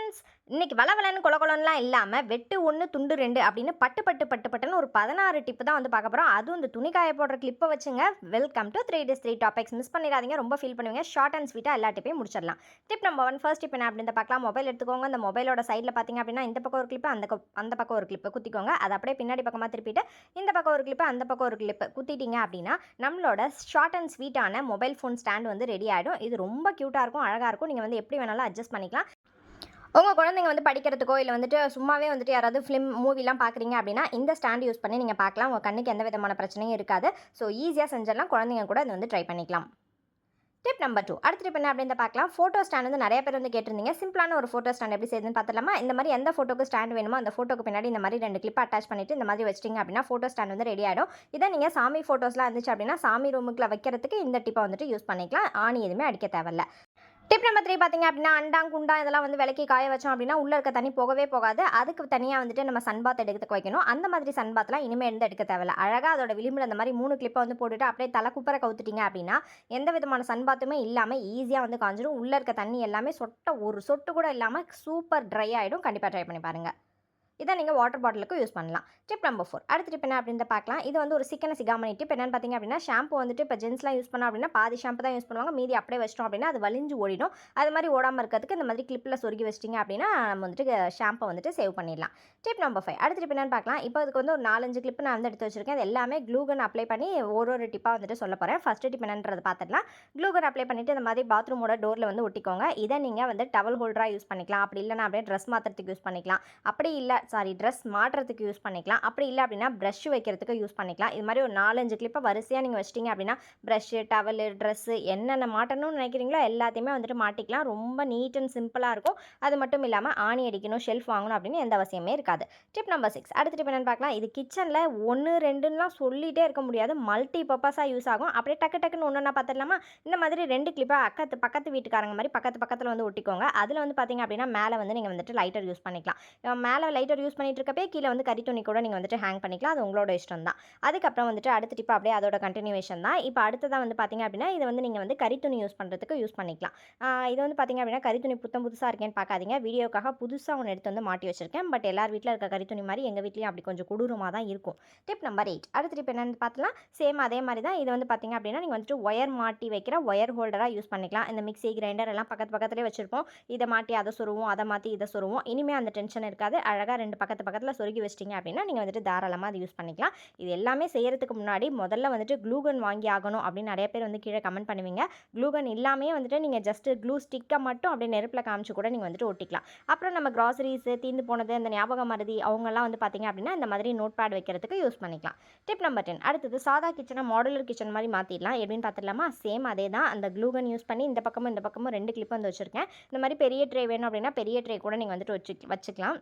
Friends இன்றைக்கி வளவலன்னு கொல இல்லாமல் வெட்டு ஒன்று துண்டு ரெண்டு அப்படின்னு பட்டு பட்டு பட்டு பட்டுன்னு ஒரு பதினாறு டிப்பு தான் வந்து பார்க்க போகிறோம் அதுவும் இந்த துணி காய போடுற கிளிப்பை வச்சுங்க. Welcome to three days three topics miss பண்ணிடாதீங்க. ரொம்ப ஃபீல் பண்ணுவீங்க. ஷார்ட் அண்ட் ஸ்வீட்டாக எல்லா டிப்பையும் முடிச்சிடலாம். Tip number one first tip என்ன அப்படின்னு பார்க்கலாம். மொபைல் எடுத்துக்கோங்க. அந்த மொபைலோட சைடில் பார்த்தீங்க அப்படின்னா இந்த பக்கம் ஒரு கிளிப்பு அந்த அந்த பக்கம் ஒரு கிளிப்பு குத்திக்கோங்க. அது அப்படியே பின்னாடி பக்கமாக திருப்பிட்டு இந்த பக்கம் ஒரு கிளிப்பு அந்த பக்கம் ஒரு கிளிப்பு குத்திட்டீங்க அப்படின்னா நம்மளோட ஷார்ட் அண்ட் ஸ்வீட்டான மொபைல் ஃபோன் ஸ்டாண்ட் வந்து ரெடி ஆகிடும் இது ரொம்ப க்யூட்டாக இருக்கும் அழகாக இருக்கும். நீங்கள் வந்து எப்படி வேணாலும் அட்ஜஸ்ட் பண்ணிக்கலாம். உங்கள் குழந்தைங்க வந்து படிக்கிறதுக்கோ இல்லை வந்துட்டு சும்மாவே வந்துட்டு யாராவது ஃபிலிம் மூவிலாம் பார்க்குறீங்க அப்படின்னா இந்த ஸ்டாண்ட் யூஸ் பண்ணி நீங்கள் பார்க்கலாம் உங்கள் கண்ணுக்கு எந்த விதமான பிரச்சனையும் இருக்காது. ஸோ ஈஸியாக செஞ்சிடலாம். குழந்தைங்க கூட இது வந்து ட்ரை பண்ணிக்கலாம். டிப் நம்பர் டூ அடுத்த டிப் என்ன அப்படின்னு பார்க்கலாம் ஃபோட்டோ ஸ்டாண்ட் வந்து நிறைய பேர் வந்து கேட்டிருந்தீங்க. சிம்பிளான ஒரு ஃபோட்டோ ஸ்டாண்ட் எப்படி செய்யுதுன்னு பார்த்துலாமா இந்த மாதிரி எந்த ஃபோட்டோக்கு ஸ்டாண்ட் வேணுமோ அந்த ஃபோட்டோக்கு பின்னாடி இந்த மாதிரி ரெண்டு கிளிப் அட்டாச் பண்ணிட்டு இந்த மாதிரி வச்சிட்டிங்க அப்படின்னா ஃபோட்டோ ஸ்டாண்ட் வந்து ரெடி ஆகிடும் இதை நீங்கள் சாமி ஃபோட்டோஸ்லாம் இருந்துச்சு அப்படின்னா சாமி ரூமுக்குள்ள வைக்கிறதுக்கு இந்த டிப்பை வந்துட்டு யூஸ் பண்ணிக்கலாம். ஆணி எதுவுமே அடிக்க தேவையில்ல. டிப் நம்பர் த்ரீ பார்த்தீங்க அப்படின்னா அண்டாங் குண்டா இதெல்லாம் வந்து விலக்கி காய வச்சோம் அப்படின்னா உள்ளே இருக்க தண்ணி போகவே போகாது. அதுக்கு தனியாக வந்துட்டு நம்ம சன்பாத் எடுத்துக்க வைக்கணும். அந்த மாதிரி சன்பாத்லாம் இனிமேல் இருந்து எடுக்க தேவையில்ல. அழகாக அதோட விளிம்பில் அந்த மாதிரி மூணு கிளிப்பை வந்து போட்டுட்டு அப்படியே தலை குப்பரை கவுத்துட்டீங்க அப்படின்னா எந்த விதமான சன்பாத்துமே இல்லாமல் ஈஸியாக வந்து காஞ்சிடும் உள்ளே இருக்க தண்ணி எல்லாமே சொட்ட ஒரு சொட்டு கூட இல்லாமல் சூப்பர் ட்ரை ஆகிடும் கண்டிப்பாக ட்ரை பண்ணி பாருங்கள் இதை நீங்கள் வாட்டர் பாட்டிலுக்கு யூஸ் பண்ணலாம். டிப் நம்பர் ஃபோர் அடுத்த டிப் என்ன அப்படின்னு பார்க்கலாம். இது வந்து ஒரு சிக்கன சிகாமணி டிப் என்னென்னு பார்த்தீங்க அப்படின்னா ஷாம்பு வந்துட்டு இப்போ ஜென்ஸ்லாம் யூஸ் பண்ணோம் அப்படின்னா பாதி ஷாம்பு தான் யூஸ் பண்ணுவாங்க. மீதி அப்படியே வச்சிட்டோம் அப்படின்னா அது வலிஞ்சு ஓடிடும். அது மாதிரி ஓடாமல் இருக்கிறதுக்கு இந்த மாதிரி கிளிப்பில் சொருகி வச்சிட்டிங்க அப்படின்னா நம்ம வந்துட்டு ஷாம்பை வந்துட்டு சேவ் பண்ணிடலாம். டிப் நம்பர் ஃபைவ் அடுத்த டிப் என்னென்னு பார்க்கலாம். இப்போ அதுக்கு வந்து ஒரு நாலஞ்சு கிளிப் நான் வந்து எடுத்து வச்சிருக்கேன். அது எல்லாமே க்ளூகன் அப்ளை பண்ணி ஒரு ஒரு டிப்பாக வந்துட்டு சொல்ல போகிறேன் ஃபஸ்ட்டு டிப் என்னன்றது பார்த்துடலாம். க்ளூகன் அப்ளை பண்ணிவிட்டு இந்த மாதிரி பாத்ரூமோட டோரில் வந்து ஒட்டிக்கோங்க. இதை நீங்கள் வந்து டவல் ஹோல்டராக யூஸ் பண்ணிக்கலாம். அப்படி இல்லைனா அப்படியே ட்ரெஸ் மாற்றுறதுக்கு யூஸ் பண்ணிக்கலாம். அப்படி இல்லை சாரி ட்ரெஸ் மாட்டுறதுக்கு யூஸ் பண்ணிக்கலாம். அப்படி இல்லை அப்படின்னா ப்ரஷ் வைக்கிறதுக்கு யூஸ் பண்ணிக்கலாம். இது மாதிரி ஒரு நாலஞ்சு கிளிப்பை வரிசையாக நீங்கள் வச்சிட்டிங்க அப்படின்னா ப்ரஷ்ஷு டவலு ட்ரெஸ்ஸு என்னென்ன மாட்டணும்னு நினைக்கிறீங்களோ எல்லாத்தையுமே வந்துட்டு மாட்டிக்கலாம். ரொம்ப நீட் அண்ட் சிம்பிளாக இருக்கும். அது மட்டும் இல்லாமல் ஆணி அடிக்கணும் ஷெல்ஃப் வாங்கணும் அப்படின்னு எந்த அவசியமே இருக்காது. டிப் நம்பர் சிக்ஸ் அடுத்த டிப் என்னென்னு பார்க்கலாம். இது கிச்சனில் ஒன்று ரெண்டுலாம் சொல்லிகிட்டே இருக்க முடியாது. மல்டி பர்பஸாக யூஸ் ஆகும். அப்படியே டக்கு டக்குன்னு ஒன்று ஒன்றா பார்த்துடலாமா இந்த மாதிரி ரெண்டு கிளிப்பாக அக்கத்து பக்கத்து வீட்டுக்காரங்க மாதிரி பக்கத்து பக்கத்தில் வந்து ஒட்டிக்கோங்க. அதில் வந்து பார்த்தீங்க அப்படின்னா மேலே வந்து நீங்கள் வந்துட்டு லைட்டர் யூஸ் பண்ணிக்கலாம். மேலே லைட்டர் யூஸ் பண்ணிட்டு இருக்கப்பே கீழே வந்து கறி துணி கூட நீங்கள் வந்துட்டு ஹேங் பண்ணிக்கலாம். அது உங்களோட இஷ்டம் தான் அதுக்கப்புறம் வந்துட்டு அடுத்த டிப் அப்படியே அதோட கண்டினியூவேஷன் தான். இப்போ அடுத்ததாக வந்து பார்த்தீங்க அப்படின்னா இதை வந்து நீங்கள் வந்து கறி துணி யூஸ் பண்ணுறதுக்கு யூஸ் பண்ணிக்கலாம். இது வந்து பார்த்தீங்க அப்படின்னா கறி துணி புத்தம் புதுசாக இருக்கேன்னு பார்க்காதீங்க வீடியோக்காக புதுசாக ஒன்று எடுத்து வந்து மாட்டி வச்சிருக்கேன். பட் எல்லார் வீட்டில் இருக்க கறி துணி மாதிரி எங்கள் வீட்லேயும் அப்படி கொஞ்சம் கொடூரமாக தான் இருக்கும். டிப் நம்பர் எயிட் அடுத்த டிப் என்னென்னு பார்த்தலாம் சேம் அதே மாதிரி தான். இது வந்து பார்த்தீங்க அப்படின்னா நீங்கள் வந்துட்டு ஒயர் மாட்டி வைக்கிற ஒயர் ஹோல்டராக யூஸ் பண்ணிக்கலாம். இந்த மிக்சி கிரைண்டர் எல்லாம் பக்கத்து பக்கத்துலேயே வச்சிருப்போம். இதை மாட்டி அதை சொருவோம் அதை மாற்றி இதை சொருவோம். இனிமேல் அந்த டென்ஷன் இருக்காது. அழகாக ரெண்டு பக்கத்து பக்கத்தில் சொருகி வச்சிட்டிங்க அப்படின்னா நீங்கள் வந்துட்டு தாராளமாக அதை யூஸ் பண்ணிக்கலாம். இது எல்லாமே செய்கிறதுக்கு முன்னாடி முதல்ல வந்துட்டு க்ளூகன் வாங்கி ஆகணும் அப்படின்னு நிறைய பேர் வந்து கீழே கமெண்ட் பண்ணுவீங்க. க்ளூகன் இல்லாமே வந்துட்டு நீங்கள் ஜஸ்ட்டு க்ளூ ஸ்டிக்கை மட்டும் அப்படியே நெருப்பில் காமிச்சு கூட நீங்கள் வந்துட்டு ஒட்டிக்கலாம். அப்புறம் நம்ம கிராசரிஸு தீந்து போனது அந்த ஞாபகம் மருதி அவங்கெல்லாம் வந்து பார்த்திங்க அப்படின்னா இந்த மாதிரி நோட் பேட் வைக்கிறதுக்கு யூஸ் பண்ணிக்கலாம். டிப் நம்பர் டென் அடுத்தது சாதா கிச்சனை மாடுலர் கிச்சன் மாதிரி மாற்றிடலாம் எப்படின்னு பார்த்துடலாமா சேம் அதே தான். அந்த க்ளூகன் யூஸ் பண்ணி இந்த பக்கமும் இந்த பக்கமும் ரெண்டு கிளிப் வந்து வச்சுருக்கேன். இந்த மாதிரி பெரிய ட்ரே வேணும் அப்படின்னா பெரிய ட்ரே கூட நீங்கள் வந்துட்டு வச்சு வச்சுக்கலாம்.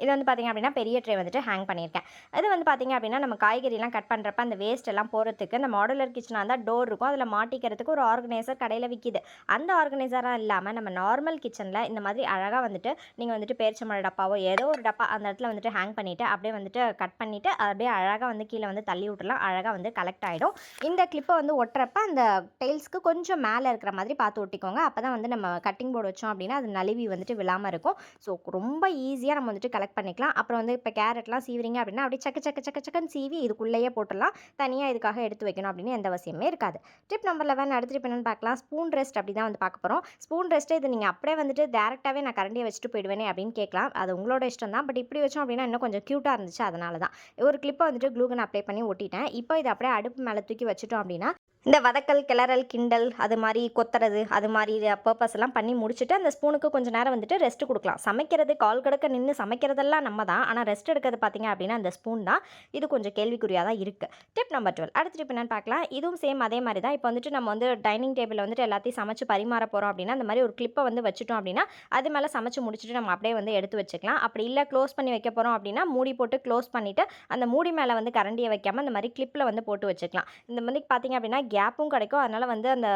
இது வந்து பார்த்திங்க அப்படின்னா பெரிய ட்ரே வந்துட்டு ஹேங் பண்ணியிருக்கேன். இது வந்து பார்த்திங்க அப்படின்னா நம்ம காய்கறிலாம் கட் பண்ணுறப்ப அந்த வேஸ்ட் எல்லாம் போகிறதுக்கு அந்த மாடுலர் கிச்சனாக இருந்தால் டோர் இருக்கும். அதில் மாட்டிக்கிறதுக்கு ஒரு ஆர்கனைசர் கடையில் விற்கிது அந்த ஆர்கனைசராக இல்லாமல் நம்ம நார்மல் கிச்சனில் இந்த மாதிரி அழகாக வந்துட்டு நீங்கள் வந்துட்டு பேரிச்சம்பழ டப்பாவோ ஏதோ ஒரு டப்பா அந்த இடத்துல வந்துட்டு ஹேங் பண்ணிவிட்டு அப்படியே வந்துட்டு கட் பண்ணிவிட்டு அப்படியே அழகாக வந்து கீழே வந்து தள்ளி விட்டுலாம் அழகாக வந்து கலெக்ட் ஆகிடும் இந்த கிளிப்பை வந்து ஒட்டுறப்ப அந்த டைல்ஸ்க்கு கொஞ்சம் மேலே இருக்கிற மாதிரி பார்த்து ஒட்டிக்கோங்க. அப்போ தான் வந்து நம்ம கட்டிங் போர்டு வச்சோம் அப்படின்னா அது நழுவி வந்துட்டு விழாமல் இருக்கும். ஸோ ரொம்ப ஈஸியாக நம்ம வந்துட்டு கலெக்ட் பண்ணிக்கலாம். அப்புறம் வந்து இப்போ கேரட்லாம் சீவுறீங்க அப்படின்னா அப்படியே சக்க சக்க சக்க சக்கன்னு சீவி இதுக்குள்ளேயே போட்டுடலாம். தனியாக இதுக்காக எடுத்து வைக்கணும் அப்படின்னு எந்த அவசியமே இருக்காது. டிப் நம்பர் லெவன் அடுத்து டிப் பார்க்கலாம். ஸ்பூன் ரெஸ்ட் அப்படி தான் வந்து பார்க்க போகிறோம் ஸ்பூன் ரெஸ்ட்டு இது நீங்கள் அப்படியே வந்துட்டு டேரெக்டாகவே நான் கரண்டியை வச்சுட்டு போயிடுவேனே அப்படின்னு கேட்கலாம். அது உங்களோட இஷ்டம் தான். பட் இப்படி வச்சோம் அப்படின்னா இன்னும் கொஞ்சம் க்யூட்டாக இருந்துச்சு. அதனால தான். ஒரு கிளிப்பை வந்துட்டு க்ளூகன் அப்ளை பண்ணி ஒட்டிட்டேன். இப்போ இதை அப்படியே அடுப்பு மேலே தூக்கி வச்சுட்டோம் அப்படின்னா இந்த வதக்கல் கிளறல் கிண்டல் அது மாதிரி கொத்துறது அது மாதிரி பர்பஸ் எல்லாம் பண்ணி முடிச்சுட்டு அந்த ஸ்பூனுக்கு கொஞ்சம் நேரம் வந்துட்டு ரெஸ்ட் கொடுக்கலாம். சமைக்கிறது கால் கடக்க நின்று சமைக்கிறதெல்லாம் நம்ம தான். ஆனால் ரெஸ்ட் எடுக்கிறது பார்த்தீங்க அப்படின்னா அந்த ஸ்பூன் தான். இது கொஞ்சம் கேள்விக்குறியாக தான் இருக்குது டிப் நம்பர் டுவெல் அடுத்து டிப் என்னன்னு பார்க்கலாம். இதுவும் சேம் அதே மாதிரி தான். இப்போ வந்துட்டு நம்ம வந்து டைனிங் டேபிளில் வந்துட்டு எல்லாத்தையும் சமைச்சு பரிமாற போகிறோம் அப்படின்னா அந்த மாதிரி ஒரு கிளிப்பை வந்து வச்சுட்டோம் அப்படின்னா அது மேலே சமைச்சு முடிச்சுட்டு நம்ம அப்படியே வந்து எடுத்து வச்சுக்கலாம். அப்படி இல்லை க்ளோஸ் பண்ணி வைக்க போகிறோம் அப்படின்னா மூடி போட்டு க்ளோஸ் பண்ணிவிட்டு அந்த மூடி மேலே வந்து கரண்டியை வைக்காமல் இந்த மாதிரி கிளிப்பில் வந்து போட்டு வச்சுக்கலாம். இந்த மாதிரி பார்த்தீங்க அப்படின்னா கேப்பும் கிடைக்கும். அதனால் வந்து அந்த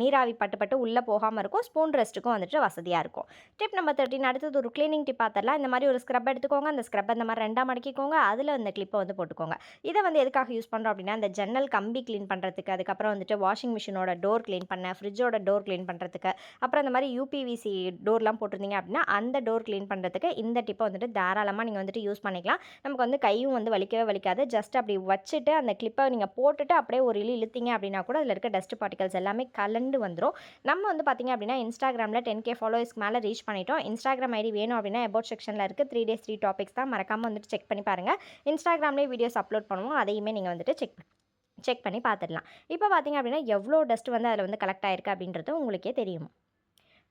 நீராவி பட்டு பட்டு உள்ளே போகாமல் இருக்கும். ஸ்பூன் ரெஸ்ட்டுக்கும் வந்துட்டு வசதியாக இருக்கும். டிப் நம்பர் தேர்ட்டின் அடுத்தது ஒரு க்ளீனிங் டிப் பார்த்தரலாம் இந்த மாதிரி ஒரு ஸ்க்ரப் எடுத்துக்கோங்க. அந்த ஸ்க்ரப் அந்த மாதிரி ரெண்டாக மடக்கிக்கோங்க. அதில் அந்த கிளிப்பை வந்து போட்டுக்கோங்க. இதை வந்து எதுக்காக யூஸ் பண்ணுறோம் அப்படின்னா அந்த ஜன்னல் கம்பி க்ளீன் பண்ணுறதுக்கு அதுக்கப்புறம் வந்துட்டு வாஷிங் மிஷினோட டோர் க்ளீன் பண்ண ஃப்ரிட்ஜோட டோர் க்ளீன் பண்ணுறதுக்கு அப்புறம் இந்த மாதிரி யூபிவிசி டோர்லாம் போட்டிருந்தீங்க அப்படின்னா அந்த டோர் க்ளீன் பண்ணுறதுக்கு இந்த டிப்பை வந்துட்டு தாராளமாக நீங்கள் வந்துட்டு யூஸ் பண்ணிக்கலாம். நமக்கு வந்து கையும் வந்து வலிக்கவே வலிக்காது. ஜஸ்ட் அப்படி வச்சுட்டு அந்த கிளிப்பை நீங்கள் போட்டுட்டு அப்படியே ஒரு இழு இழுத்தீங்க அப்படின்னா கூட அதில் இருக்க டஸ்ட் பார்ட்டிகல்ஸ் எல்லாமே கலண்டு வந்துடும் நம்ம வந்து பார்த்திங்க அப்படின்னா இன்ஸ்டாகிராமில் டென் கே ஃபாலோவர்ஸ்க்கு மேலே ரீச் பண்ணிட்டோம். இன்ஸ்டாகிராம் ஐடி வேணும் அப்படின்னா அபவுட் செக்ஷனில் இருக்குது த்ரீ டேஸ் த்ரீ டாபிக்ஸ் தான். மறக்காமல் வந்துட்டு செக் பண்ணி பாருங்கள் இன்ஸ்டாகிராம்லேயே வீடியோஸ் அப்லோட் பண்ணுவோம். அதையுமே நீங்கள் வந்துட்டு செக் செக் பண்ணி பார்த்துடலாம் இப்போ பார்த்தீங்க அப்படின்னா எவ்வளோ டஸ்ட் வந்து அதில் வந்து கலெக்ட் ஆயிருக்கு அப்படின்றது உங்களுக்கே தெரியும்.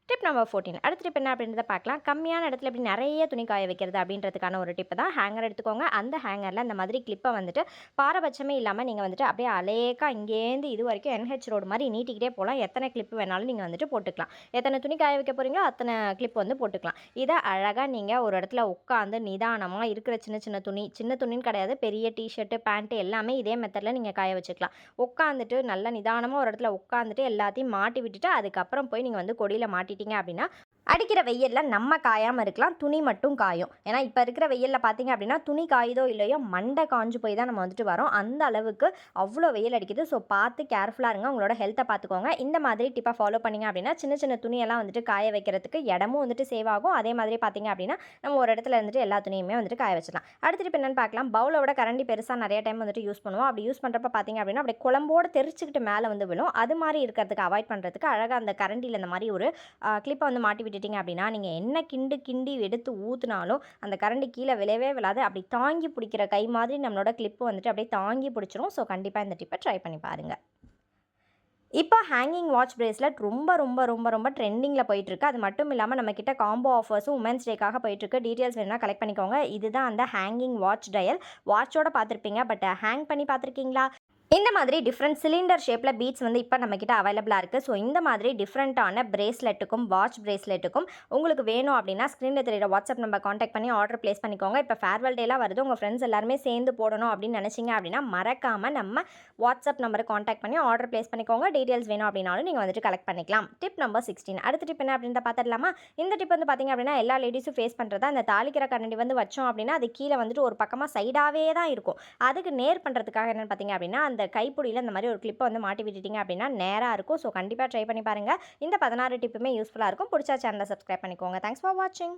டிப் நம்பர் ஃபோர்டீன் அடுத்த டிப் என்ன அப்படின்றத பார்க்கலாம். கம்மியான இடத்துல இப்படி நிறைய துணி காய வைக்கிறது அப்படின்றதுக்கான ஒரு டிப்பு தான். ஹேங்கர் எடுத்துக்கோங்க. அந்த ஹேங்கரில் அந்த மாதிரி கிளிப்பை வந்துட்டு பாரபட்சமே இல்லாமல் நீங்கள் வந்துட்டு அப்படியே அலேக்கா இங்கேருந்து இது வரைக்கும் என்ஹெச் ரோடு மாதிரி நீட்டிக்கிட்டே போகலாம் எத்தனை கிளிப்பு வேணாலும் நீங்கள் வந்துட்டு போட்டுக்கலாம். எத்தனை துணி காய வைக்க போகிறீங்களோ அத்தனை கிளிப் வந்து போட்டுக்கலாம். இதை அழகாக நீங்கள் ஒரு இடத்துல உட்காந்து நிதானமாக இருக்கிற சின்ன சின்ன துணி சின்ன துணின்னு கிடையாது. பெரிய டிஷர்ட்டு பேண்ட்டு எல்லாமே இதே மெத்தடில் நீங்கள் காய வச்சுக்கலாம். உட்காந்துட்டு நல்லா நிதானமாக ஒரு இடத்துல உட்காந்துட்டு எல்லாத்தையும் மாட்டி விட்டுட்டு அதுக்கப்புறம் போய் நீங்கள் வந்து கொடியில் மாட்டி மாட்டிட்டீங்க அப்படின்னா அடிக்கிற வெயிலில் நம்ம காயாமல் இருக்கலாம் துணி மட்டும் காயும். ஏன்னா இப்போ இருக்கிற வெயிலில் பார்த்தீங்க அப்படின்னா துணி காயுதோ இல்லையோ மண்டை காஞ்சு போய் தான் நம்ம வந்துட்டு வரோம். அந்த அளவுக்கு அவ்வளோ வெயில் அடிக்குது. ஸோ பார்த்து கேர்ஃபுல்லாக இருங்க. உங்களோட ஹெல்த்தை பார்த்துக்கோங்க இந்த மாதிரி டிப்பாக ஃபாலோ பண்ணிங்க அப்படின்னா சின்ன சின்ன துணியெல்லாம் வந்துட்டு காய வைக்கிறதுக்கு இடமும் வந்துட்டு சேவ் ஆகும். அதே மாதிரி பார்த்தீங்க அப்படின்னா நம்ம ஒரு இடத்துல இருந்துட்டு எல்லா துணியுமே வந்துட்டு காய வச்சிடலாம். அடுத்து இப்போ என்னென்னு பார்க்கலாம் பவுலோட கரண்டி பெருசாக நிறைய டைம் வந்துட்டு யூஸ் பண்ணுவோம். அப்படி யூஸ் பண்ணுறப்ப பார்த்தீங்க அப்படின்னா அப்படியே குழம்போடு தெரிச்சுக்கிட்டு மேலே வந்து விழும். அது மாதிரி இருக்கிறதுக்கு அவாய்ட் பண்ணுறதுக்கு அழகாக அந்த கரண்டியில் இந்த மாதிரி ஒரு கிளிப்பை வந்து மாட்டி விட்டுட்டீங்க அப்படின்னா நீங்கள் என்ன கிண்டு கிண்டி எடுத்து ஊற்றுனாலும் அந்த கரண்டி கீழே விழவே விழாது. அப்படி தாங்கி பிடிக்கிற கை மாதிரி நம்மளோட கிளிப்பு வந்துட்டு அப்படியே தாங்கி பிடிச்சிரும். ஸோ கண்டிப்பாக இந்த டிப்பை ட்ரை பண்ணி பாருங்கள் இப்போ ஹேங்கிங் வாட்ச் பிரேஸ்லெட் ரொம்ப ரொம்ப ரொம்ப ரொம்ப ட்ரெண்டிங்கில் போயிட்டுருக்கு. அது மட்டும் இல்லாமல் நம்மக்கிட்ட காம்போ ஆஃபர்ஸும் உமன்ஸ் டேக்காக போயிட்டுருக்கு. டீட்டெயில்ஸ் வேணுன்னா கலெக்ட் பண்ணிக்கோங்க. இதுதான் அந்த ஹேங்கிங் வாட்ச் டயல் வாட்சோட பார்த்துருப்பீங்க. பட் ஹேங் பண்ணி பார்த்துருக்கீங்களா? இந்த மாதிரி டிஃப்ரெண்ட் சிலிண்டர் ஷேப்பில் பீட்ஸ் வந்து இப்போ நம்மக்கிட்ட அவைலபிளாக இருக்குது ஸோ இந்த மாதிரி டிஃப்ரெண்ட்டான பிரேஸ்லெட்டுக்கும் வாட்ச் பிரேஸ்லெட்டுக்கும் உங்களுக்கு வேணும் அப்படின்னா ஸ்க்ரீனில் தெரியுற வாட்ஸ்அப் நம்பர் காண்டாக்ட் பண்ணி ஆர்டர் ப்ளேஸ் பண்ணிக்கோங்க. இப்போ ஃபேர்வெல் டேலாம் வருது. உங்கள் ஃப்ரெண்ட்ஸ் எல்லாருமே சேர்ந்து போடணும் அப்படின்னு நினச்சிங்க அப்படின்னா மறக்காமல் நம்ம வாட்ஸ்அப் நம்பரை காண்டாக்ட் பண்ணி ஆர்டர் ப்ளேஸ் பண்ணிக்கோங்க. டீட்டெயில்ஸ் வேணும் அப்படின்னாலும் நீங்கள் வந்துட்டு கலெக்ட் பண்ணிக்கலாம். டிப் நம்பர் சிக்ஸ்டீன் அடுத்த டிப் என்ன அப்படின்னு பார்த்துடலாமா? இந்த டிப் வந்து பார்த்திங்க அப்படின்னா எல்லா லேடிஸும் ஃபேஸ் பண்ணுறதா அந்த தாளிக்கிற கண்ணடி வந்து வச்சோம் அப்படின்னா அது கீழே வந்துட்டு ஒரு பக்கமாக சைடாகவே தான் இருக்கும். அதுக்கு நேர் பண்ணுறதுக்காக என்னென்னு பார்த்தீங்க அப்படின்னா அந்த அந்த கைப்பிடியில் இந்த மாதிரி ஒரு கிளிப்பை வந்து மாட்டி விட்டுட்டீங்க அப்படின்னா நேராக இருக்கும். ஸோ கண்டிப்பாக ட்ரை பண்ணி பாருங்கள் இந்த பதினாறு டிப்புமே யூஸ்ஃபுல்லாக இருக்கும். பிடிச்சா சேனலை சப்ஸ்கிரைப் பண்ணிக்கோங்க. தேங்க்ஸ் ஃபார் வாட்சிங்